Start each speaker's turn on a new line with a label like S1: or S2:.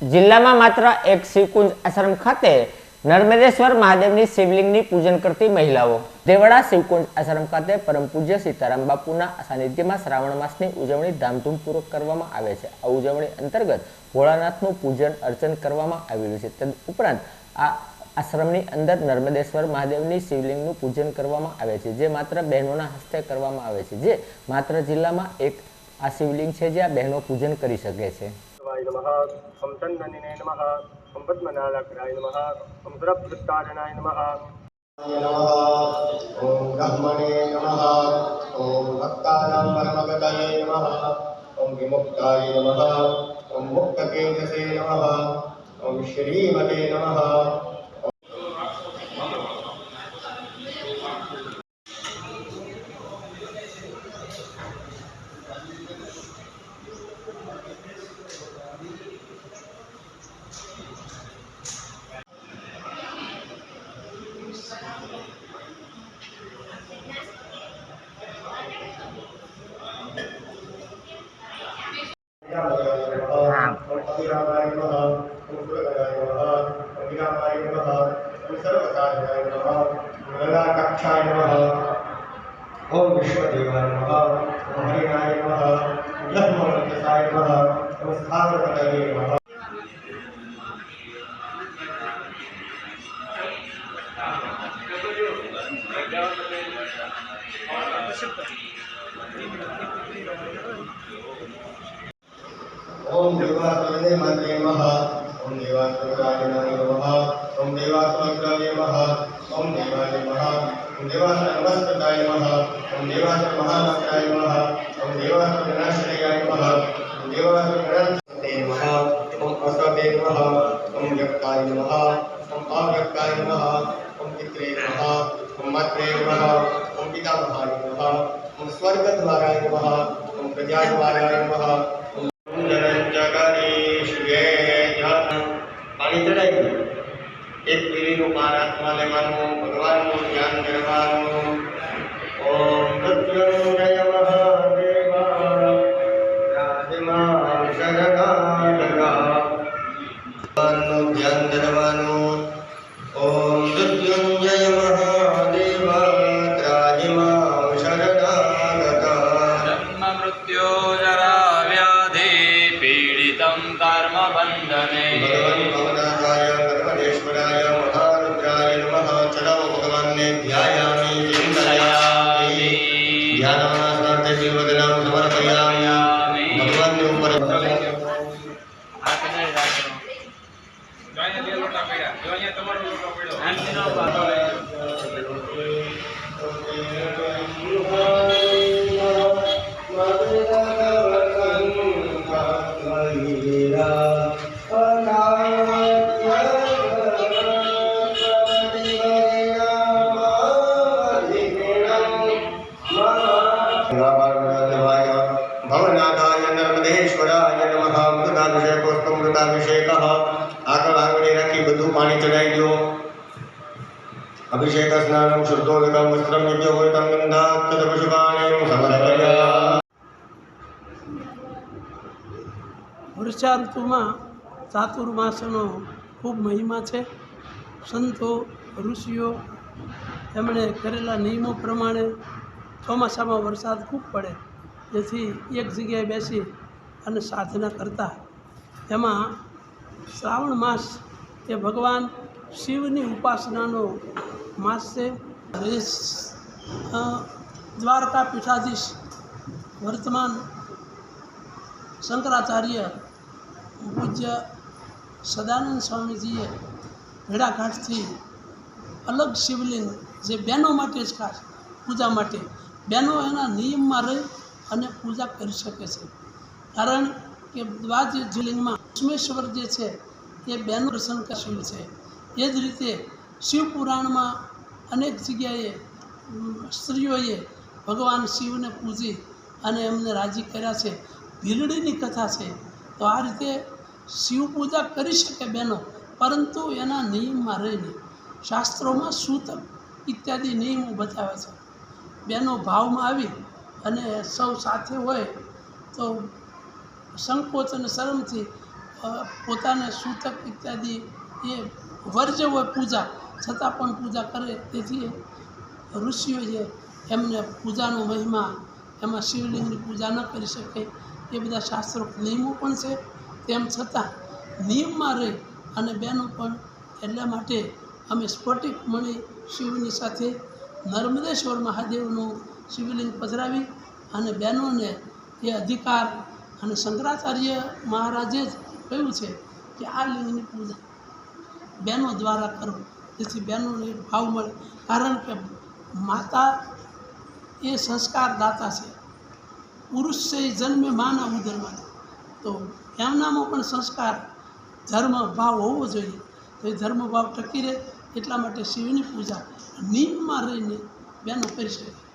S1: જિલ્લામાં માત્ર એક શિવકુંજ આશ્રમ ખાતે નર્મદેશ્વર મહાદેવની શિવલિંગની પૂજન કરતી મહિલાઓ. દેવડા શિવકુંજ આશ્રમ ખાતે પરમ પૂજ્ય સીતારામ બાપુના સાનિધ્યમાં શ્રાવણ માસની ઉજવણી ધામધૂમપૂર્વક કરવામાં આવે છે. આ ઉજવણી અંતર્ગત ભોળાનાથનું પૂજન અર્ચન કરવામાં આવેલું છે. તદ ઉપરાંત આ આશ્રમની અંદર નર્મદેશ્વર મહાદેવની શિવલિંગનું પૂજન કરવામાં આવે છે, જે માત્ર બહેનોના હસ્તે કરવામાં આવે છે, જે માત્ર જિલ્લામાં એક આ શિવલિંગ છે જ્યાં બહેનો પૂજન કરી શકે છે.
S2: शिवाय नमः ॐ तन्ननिने नमः ॐ पद्मनालग्राय नमः ॐ सुरभृत्तारणाय नमः
S3: नमः ॐ ब्रह्मणे नमः ॐ भक्तानां परमगतये नमः ॐ विमुक्ताय नमः ॐ मुक्तकेतसे नमः ॐ श्रीमते नमः नमः। सर्वसाध्याय नमः। ओम विश्वदेवाय नमः। ओम हरिणाय नमः। ब्रह्मवर्चसाय नमः। ओम स्थावरकटये ओम देवासुरने माते नमः। ओम देवासुराय नमः। ओम देवासमग्राय नमः ओम देवाय नमः ओम देवासनमस्तकाय नमः ओम देवासनमहानाय नमः ओम देवासनविनाशनाय नमः ओम देवासनगणाय नमः ओम असवे नमः ओम व्यक्ताय नमः ओम अव्यक्ताय नमः ओम पित्रे नमः ओम मात्रे नमः ओम पितामहाय नमः ओम स्वर्गद्वाराय नमः ओम प्रजाद्वाराय नमः ओम जगदीश जय जय पानी चढ़ाएँगे એક પીડીનું પાન હાથમાં લેવાનું ભગવાનનું ધ્યાન કરવાનું. ઓમ આંગળી રાખી બધું પાણી ચડાવી દો અભિષેક સ્નાનમ શુદ્ધોદકમ વસ્ત્રમ નિત્યોગોતમ ગંધાક્ષત પુષ્પાણિ સમર્પયામિ.
S4: વર્ષા ઋતુમાં ચાતુર્માસનો ખૂબ મહિમા છે. સંતો, ઋષિઓ એમણે કરેલા નિયમો પ્રમાણે ચોમાસામાં વરસાદ ખૂબ પડે. જેથી એક જગ્યાએ બેસી અને સાધના કરતા. એમાં શ્રાવણ માસ એ ભગવાન શિવની ઉપાસનાનો માસ છે. દ્વારકા પીઠાધીશ વર્તમાન શંકરાચાર્ય પૂજ્ય સદાનંદ સ્વામીજીએ ભેડાઘાટથી અલગ શિવલિંગ જે બહેનો માટે જ ખાસ પૂજા માટે, બહેનો એના નિયમમાં રહી અને પૂજા કરી શકે છે. કારણ કે દ્વાજ જ્યોતિર્લિંગમાં લક્ષ્મેશ્વર જે છે એ બહેનો શિવ છે? એ જ રીતે શિવપુરાણમાં અનેક જગ્યાએ સ્ત્રીઓએ ભગવાન શિવને પૂજી અને એમને રાજી કર્યા છે. ભીલડીની કથા છે. તો આ રીતે શિવ પૂજા કરી શકે બહેનો પરંતુ એના નિયમમાં રહીને શાસ્ત્રોમાં સૂતક ઇત્યાદિ નિયમો બતાવે છે. બહેનો ભાવમાં આવી અને સૌ સાથે હોય તો સંકોચ અને શરમથી પોતાને સૂતક ઇત્યાદિ એ વર્જ હોય પૂજા, છતાં પણ પૂજા કરે. તેથી ઋષિઓ જે એમને પૂજાનો મહિમા, એમાં શિવલિંગની પૂજા ન કરી શકે, એ બધા શાસ્ત્રો નિયમો પણ છે. તેમ છતાં નિયમમાં રહી અને બહેનો પણ એટલા માટે અમે સ્ફટિક મળી શિવની સાથે નર્મદેશ્વર મહાદેવનું શિવલિંગ પધરાવી અને બહેનોને એ અધિકાર અને શંકરાચાર્ય મહારાજે જ કહ્યું છે કે આ લિંગની પૂજા. બહેનો દ્વારા કરો. જેથી બહેનોને ભાવ મળે. કારણ કે માતા એ સંસ્કાર દાતા છે. પુરુષ છે એ જન્મે માના ઉદરમાં. તો એમનામાં પણ સંસ્કાર, ધર્મ, ભાવ હોવો જોઈએ. તો એ ધર્મ, ભાવ ટકી રહે એટલા માટે શિવની પૂજા નિયમમાં રહીને બહેનો કરી શકે.